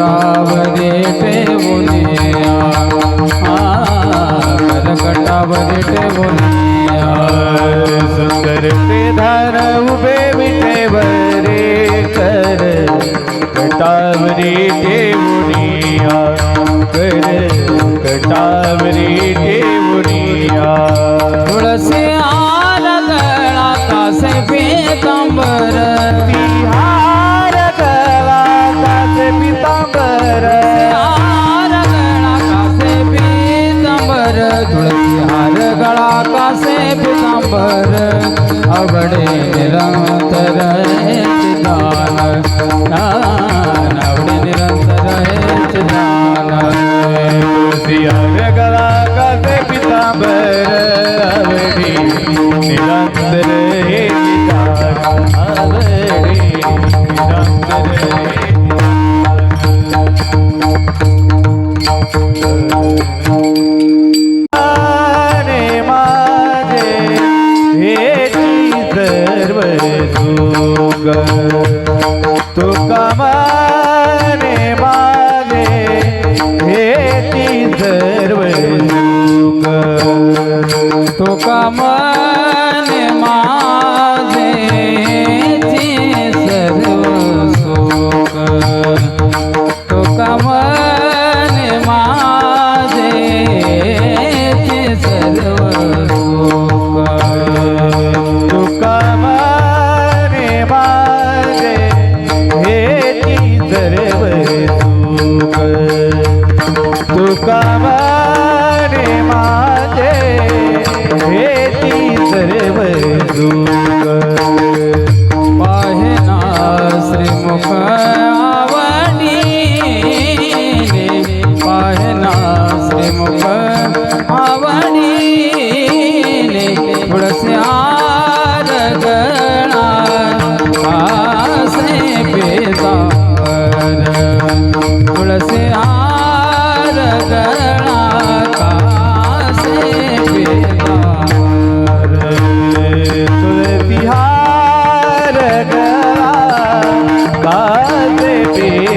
करकटावरी ठेवूनिया करकटावरी ठेवूनिया सुंदर ते धार उभे विठेवरे कर. कटावरी ठेवुनिया कर. कटावरी ધૂળતી હાર ગળા કાસે પિતાંબર અવડે નિરંતર હે ચિદાન અવડે નિરંતર હે ચિદાન હાર ગળા કાસે પિતાંબર અવડે નિરંતર હે ચિદાન અવડે નિરંતર હે तुका माने माझे हेची सर्व तुका Sampai